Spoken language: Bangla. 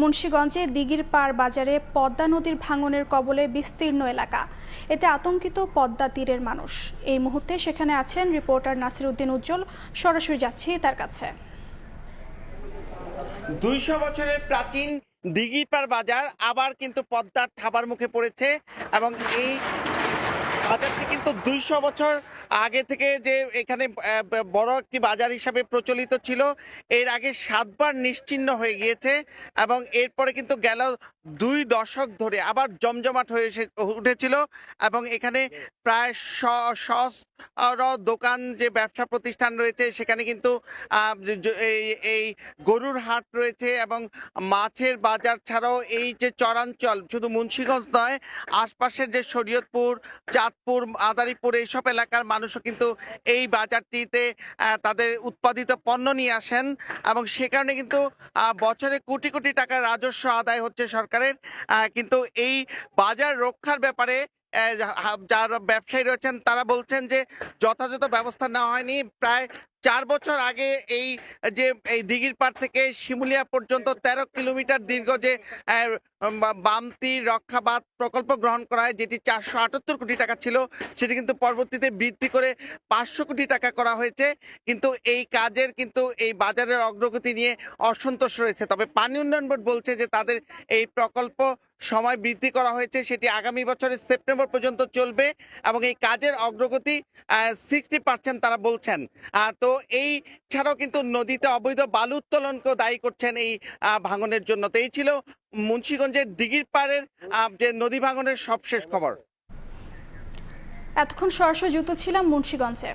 মুন্সীগঞ্জে দিঘির পাড় বাজারে পদ্মা নদীর ভাঙনের কবলে বিস্তীর্ণ এলাকা। এতে আতঙ্কিত পদ্মা তীরের মানুষ। এই মুহূর্তে সেখানে আছেন রিপোর্টার নাসির উদ্দিন উজ্জ্বল। সরাসরি যাচ্ছি তার কাছে। দুইশো বছরের প্রাচীন দিঘিপাড় বাজার আবার কিন্তু পদ্মার থাবার মুখে পড়েছে এবং এই বাজারটি কিন্তু দুইশো বছর আগে থেকে যে এখানে বড় একটি বাজার হিসাবে প্রচলিত ছিল, এর আগে সাতবার নিশ্চিহ্ন হয়ে গিয়েছে এবং এরপরে কিন্তু গেল দুই দশক ধরে আবার জমজমাট হয়ে উঠেছিল এবং এখানে প্রায় সহস্র দোকান যে ব্যবসা প্রতিষ্ঠান রয়েছে, সেখানে কিন্তু এই গরুর হাট রয়েছে এবং মাছের বাজার ছাড়াও এই যে চরাঞ্চল, শুধু মুন্সিগঞ্জ নয়, আশপাশের যে শরীয়তপুর, চাঁদপুর আদারিপুর এইসব এলাকার মানুষও কিন্তু এই বাজারটিতে তাদের উৎপাদিত পণ্য নিয়ে আসেন এবং সে কারণে কিন্তু বছরে কোটি কোটি টাকার রাজস্ব আদায় হচ্ছে সরকারের। কিন্তু এই বাজার রক্ষার ব্যাপারে যারা ব্যবসায়ী রয়েছেন, তারা বলছেন যে যথাযথ ব্যবস্থা নেওয়া হয়নি। প্রায় চার বছর আগে এই, যে, এই দিঘির পাড় থেকে শিমুলিয়া পর্যন্ত তেরো কিলোমিটার দীর্ঘ যে বামতি রক্ষাবাদ প্রকল্প গ্রহণ করা হয়, যেটি চারশো আটাত্তর কোটি টাকা ছিল। সেটি কিন্তু পরবর্তীতে বৃদ্ধি করে পাঁচশো কোটি টাকা করা হয়েছে। কিন্তু এই কাজের কিন্তু এই বাজারের অগ্রগতি নিয়ে অসন্তোষ রয়েছে। তবে পানি উন্নয়ন বোর্ড বলছে যে, তাদের এই প্রকল্প সময় বৃদ্ধি করা হয়েছে। সেটি আগামী বছরের সেপ্টেম্বর পর্যন্ত চলবে এবং এই কাজের অগ্রগতি সিক্সটি পার্সেন্ট তারা বলছেন। তো এই ছাড়াও কিন্তু নদীতে অবৈধ বালু উত্তোলনকেও দায়ী করছেন এই ভাঙনের জন্য। তো এই ছিল মুন্সীগঞ্জের দিঘির পাড়ের যে নদী ভাঙনের সবশেষ খবর। এতক্ষণ সরাসরি যুক্ত ছিলাম মুন্সীগঞ্জে।